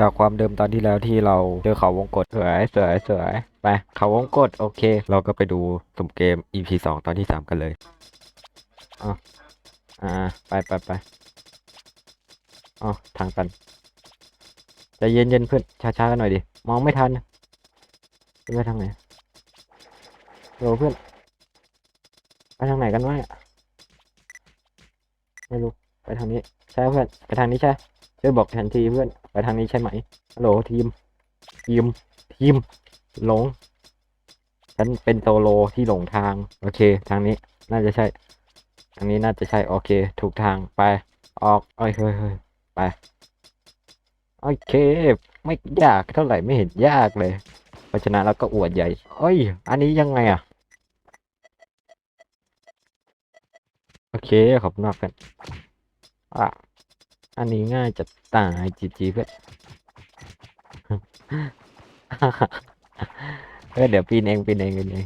จากความเดิมตอนที่แล้วที่เราเจอเขาวงกตสวยสวยสวยไปเขาวงกตโอเค เราก็ไปดูสมเกม EP สองตอนที่สามกันเลยอ๋ออ่าไปไปไปอ๋อทางตันใจะเย็นเย็นเพื่อนช้าๆกันหน่อยดิมองไม่ทันจะไปทางไหนโหลเพื่อนไปทางไหนกันวะไม่รู้ไปทางนี้ใช่เพื่อนไปทางนี้ใช่ช่วยบอกทันทีเพื่อน ไปทางนี้ใช่ไหมฮัลโหลทีม ทีม ทีม หลง ฉันเป็นโซโลที่หลงทาง โอเค ทางนี้ น่าจะใช่ ทางนี้น่าจะใช่ โอเค ถูกทาง ไป ออกเอ้ยเฮ้ยเฮ้ยไป โอเค ไม่ยากเท่าไหร่ ไม่เห็นยากเลยเพราะฉะนั้นเราก็อวดใหญ่เอ้ย อันนี้ยังไงอะ โอเค ขอบคุณมากเพื่อนอะ อันนี้ง่ายจะตายจีจีเพื่อนเออเดี๋ยวปีนเองปีนเองปีนเอง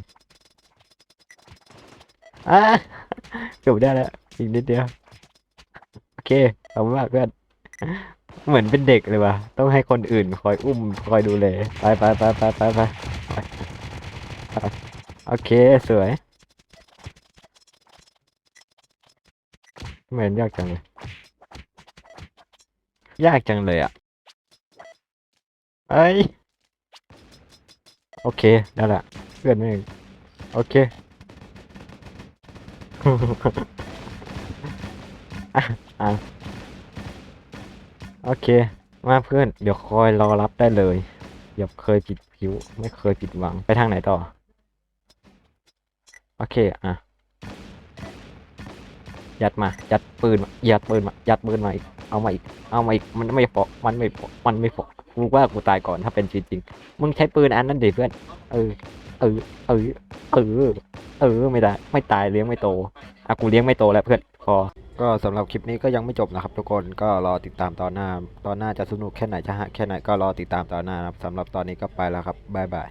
อะเกือบได้แล้วอีกนิดเดียว โอเคขอบคุณมากเพื่อนเหมือนเป็นเด็กเลยว่ะ ต้องให้คนอื่นคอยอุ้มคอยดูแลไปไปไปไปไปไปโอเคสวยเหมือนยากจังเลย ยากจังเลยอะเอ้ยโอเคได้ละเพื่อนไม่งโอเคอะอะโอเค มาเพื่อน เดี๋ยวคอยรอรับได้เลยอย่าเคยผิดผิว ไม่เคยผิดหวังไปทางไหนต่อ โอเค อะ ยัดมา ยัดปืนมา ยัดปืนมา ยัดปืนมาอีก เอามาอีก เอามาอีก มันไม่พอมันไม่พอมันไม่พอกูว่ากูตายก่อนถ้าเป็นชีวิตจริงมึงใช้ปืนอันนั้นดิเพื่อน เออ เออ เออ เออ เออ ไม่ได้ ไม่ตายเลี้ยงไม่โตอะกูเลี้ยงไม่โตแล้วเพื่อน พอ ก็สำหรับคลิปนี้ก็ยังไม่จบนะครับ ทุกคน ก็รอติดตามตอนหน้า ตอนหน้าจะสนุกแค่ไหนจะฮะแค่ไหนก็รอติดตามตอนหน้านะครับสำหรับตอนนี้ก็ไปแล้วครับ บ๊ายบาย